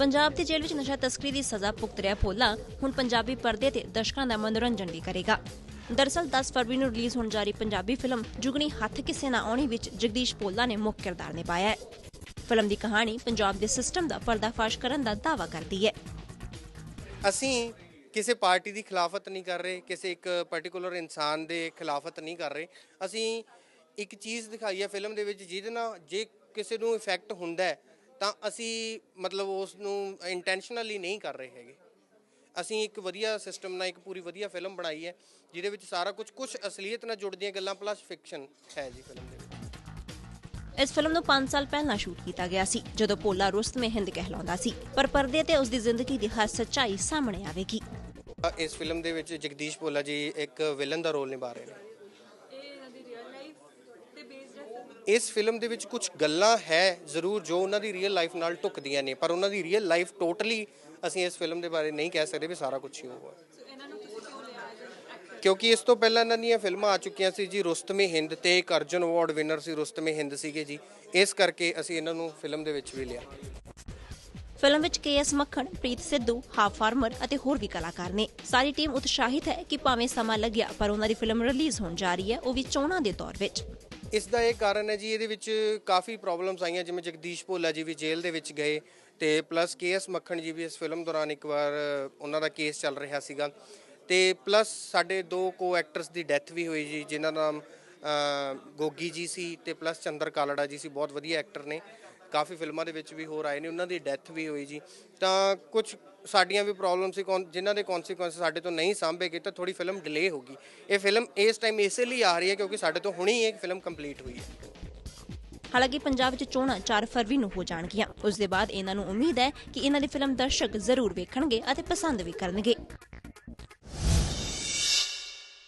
ਪੰਜਾਬ ਦੀ ਜੇਲ੍ਹ ਵਿੱਚ ਨਸ਼ਾ ਤਸਕਰੀ ਦੀ ਸਜ਼ਾ ਭੁਗਤ ਰਿਹਾ ਭੋਲਾ, ਹੁਣ ਪੰਜਾਬੀ ਪਰਦੇ ਤੇ ਦਰਸ਼ਕਾਂ ਦਾ ਮਨੋਰੰਜਨ ਵੀ ਕਰੇਗਾ। ਦਰਅਸਲ 10 ਫਰਵਰੀ ਨੂੰ ਰਿਲੀਜ਼ ਹੋਣ ਜਾ ਰਹੀ ਪੰਜਾਬੀ ਫਿਲਮ ਜੁਗਨੀ ਹੱਥ ਕਿਸੇ ਨਾ ਆਉਣੀ ਵਿੱਚ ਜਗਦੀਸ਼ ਭੋਲਾ ਨੇ ਮੁੱਖ ਕਿਰਦਾਰ ਨਿਭਾਇਆ ਹੈ। ਫਿਲਮ ਦੀ ਕਹਾਣੀ ਪੰਜਾਬ ਦੇ ਸਿਸਟਮ ਦਾ ਪਰਦਾਫਾਸ਼ ਕਰਨ ਦਾ ਦਾਅਵਾ ਕਰਦੀ ਹੈ। ਅਸੀਂ ਕਿਸੇ ਪਾਰਟੀ ਦੀ ਖਿਲਾਫਤ ਨਹੀਂ ਕਰ ਰਹੇ, ਕਿਸੇ ਇੱਕ ਪਾਰਟਿਕੂਲਰ ਇਨਸਾਨ ਦੇ ਖਿਲਾਫਤ ਨਹੀਂ ਕਰ ਰਹੇ। ਅਸੀਂ ਇੱਕ ਚੀਜ਼ ਦਿਖਾਈ ਹੈ ਫਿਲਮ ਦੇ ਵਿੱਚ ਜਿਹਦੇ ਨਾਲ ਜੇ ਕਿਸੇ ਨੂੰ ਇਫੈਕਟ ਹੁੰਦਾ ਹੈ ਤਾਂ ਅਸੀਂ ਮਤਲਬ ਉਸ ਨੂੰ ਇੰਟੈਂਸ਼ਨਲੀ ਨਹੀਂ ਕਰ ਰਹੇ ਹੈਗੇ। ਅਸੀਂ ਇੱਕ ਵਧੀਆ ਸਿਸਟਮ ਨਾਲ ਇੱਕ ਪੂਰੀ ਵਧੀਆ ਫਿਲਮ ਬਣਾਈ ਹੈ ਜਿਹਦੇ ਵਿੱਚ ਸਾਰਾ ਕੁਝ ਕੁਝ ਅਸਲੀਅਤ ਨਾਲ ਜੁੜਦੀਆਂ ਗੱਲਾਂ ਪਲੱਸ ਫਿਕਸ਼ਨ ਹੈ ਜੀ ਫਿਲਮ ਦੇ ਵਿੱਚ। ਇਸ ਫਿਲਮ ਨੂੰ 5 ਸਾਲ ਪਹਿਲਾਂ ਸ਼ੂਟ ਕੀਤਾ ਗਿਆ ਸੀ ਜਦੋਂ ਭੋਲਾ ਰੁਸਤਮੇ ਹਿੰਦ ਕਹਿਲਾਉਂਦਾ ਸੀ ਪਰ ਪਰਦੇ ਤੇ ਉਸ ਦੀ ਜ਼ਿੰਦਗੀ ਦੀ ਹਰ ਸੱਚਾਈ ਸਾਹਮਣੇ ਆਵੇਗੀ। ਇਸ ਫਿਲਮ ਦੇ ਵਿੱਚ ਜਗਦੀਸ਼ ਭੋਲਾ ਜੀ ਇੱਕ ਵਿਲਨ ਦਾ ਰੋਲ ਨਿਭਾ ਰਹੇ ਨੇ। ਇਸ ਫਿਲਮ ਦੇ ਵਿੱਚ ਕੁਝ ਗੱਲਾਂ ਹੈ ਜ਼ਰੂਰ ਜੋ ਉਹਨਾਂ ਦੀ ਰੀਅਲ ਲਾਈਫ ਨਾਲ ਟੁੱਕਦੀਆਂ ਨੇ, ਪਰ ਉਹਨਾਂ ਦੀ ਰੀਅਲ ਲਾਈਫ ਟੋਟਲੀ ਅਸੀਂ ਇਸ ਫਿਲਮ ਦੇ ਬਾਰੇ ਨਹੀਂ ਕਹਿ ਸਕਦੇ ਵੀ ਸਾਰਾ ਕੁਝ ਹੀ ਹੋਊਗਾ ਕਿਉਂਕਿ ਇਸ ਤੋਂ ਪਹਿਲਾਂ ਇਹਨਾਂ ਦੀਆਂ ਫਿਲਮਾਂ ਆ ਚੁੱਕੀਆਂ ਸੀ ਜੀ, ਰੁਸਤਮੇ ਹਿੰਦ ਤੇ ਇੱਕ ਅਰਜਨ ਅਵਾਰਡ ਵਿਨਰ ਸੀ, ਰੁਸਤਮੇ ਹਿੰਦ ਸੀਗੇ ਜੀ। ਇਸ ਕਰਕੇ ਅਸੀਂ ਇਹਨਾਂ ਨੂੰ ਫਿਲਮ ਦੇ ਵਿੱਚ ਵੀ ਲਿਆ। ਫਿਲਮ ਵਿੱਚ KS Makhan, Preet Sidhu half farmer ਅਤੇ ਹੋਰ ਵੀ ਕਲਾਕਾਰ ਨੇ। ਸਾਰੀ ਟੀਮ ਉਤਸ਼ਾਹਿਤ ਹੈ ਕਿ ਭਾਵੇਂ ਸਮਾਂ ਲੱਗਿਆ, ਪਰ ਉਹਨਾਂ ਦੀ ਫਿਲਮ ਰਿਲੀਜ਼ ਹੋਣ ਜਾ ਰਹੀ ਹੈ, ਉਹ ਵੀ ਚੋਣਾਂ ਦੇ ਦੌਰ ਵਿੱਚ। ਇਸ ਦਾ ਇਹ ਕਾਰਨ ਹੈ ਜੀ, ਇਹਦੇ ਵਿੱਚ ਕਾਫੀ ਪ੍ਰੋਬਲਮਸ ਆਈਆਂ, ਜਿਵੇਂ ਜਗਦੀਸ਼ ਭੋਲਾ ਜੀ ਵੀ ਜੇਲ੍ਹ ਦੇ ਵਿੱਚ ਗਏ ਤੇ ਪਲੱਸ ਕੇਐਸ ਮੱਖਣ ਜੀ ਵੀ ਇਸ ਫਿਲਮ ਦੌਰਾਨ ਇੱਕ ਵਾਰ ਉਹਨਾਂ ਦਾ ਕੇਸ ਚੱਲ ਰਿਹਾ ਸੀਗਾ ਤੇ ਪਲੱਸ ਸਾਡੇ ਦੋ ਕੋ ਐਕਟਰਸ ਦੀ ਡੈਥ ਵੀ ਹੋਈ ਜੀ, ਜਿਨ੍ਹਾਂ ਦਾ ਨਾਮ ਗੋਗੀ ਜੀ ਸੀ ਤੇ ਪਲੱਸ ਚੰਦਰ ਕਾਲੜਾ ਜੀ ਸੀ, ਬਹੁਤ ਵਧੀਆ ਐਕਟਰ ਨੇ। ਕਾਫੀ ਫਿਲਮਾਂ ਦੇ ਵਿੱਚ ਵੀ ਹੋਰ ਆਏ ਨੇ, ਉਹਨਾਂ ਦੀ ਡੈਥ ਵੀ ਹੋਈ ਜੀ। ਤਾਂ ਕੁਝ ਸਾਡੀਆਂ ਵੀ ਪ੍ਰੋਬਲਮ ਸੀ, ਕੌਣ- ਜਿਨ੍ਹਾਂ ਦੇ ਕੌਨਸੀਕੁਐਂਸ ਸਾਡੇ ਤੋਂ ਨਹੀਂ ਸਾਂਭੇ ਗਏ, ਤਾਂ ਥੋੜੀ ਫਿਲਮ ਡਿਲੇ ਹੋ ਇਹ ਫਿਲਮ ਇਸ ਟਾਈਮ ਇਸੇ ਲਈ ਆ ਰਹੀ ਹੈ ਕਿਉਂਕਿ ਸਾਡੇ ਤੋਂ ਹੁਣੀ ਇਹ ਫਿਲਮ ਕੰਪਲੀਟ ਹੋਈ ਹੈ। ਹਾਲਾਂਕਿ ਪੰਜਾਬ ਵਿੱਚ ਚੋਣਾਂ 4 ਫਰਵਰੀ ਨੂੰ ਹੋ ਜਾਣਗੀਆਂ। ਉਸ ਦੇ ਬਾਅਦ ਇਹਨਾਂ ਨੂੰ ਉਮੀਦ ਹੈ ਕਿ ਇਹਨਾਂ ਦੀ ਫਿਲਮ ਦਰਸ਼ਕ ਜ਼ਰੂਰ ਵੇਖਣਗੇ ਅਤੇ ਪਸੰਦ ਵੀ ਕਰਨਗੇ।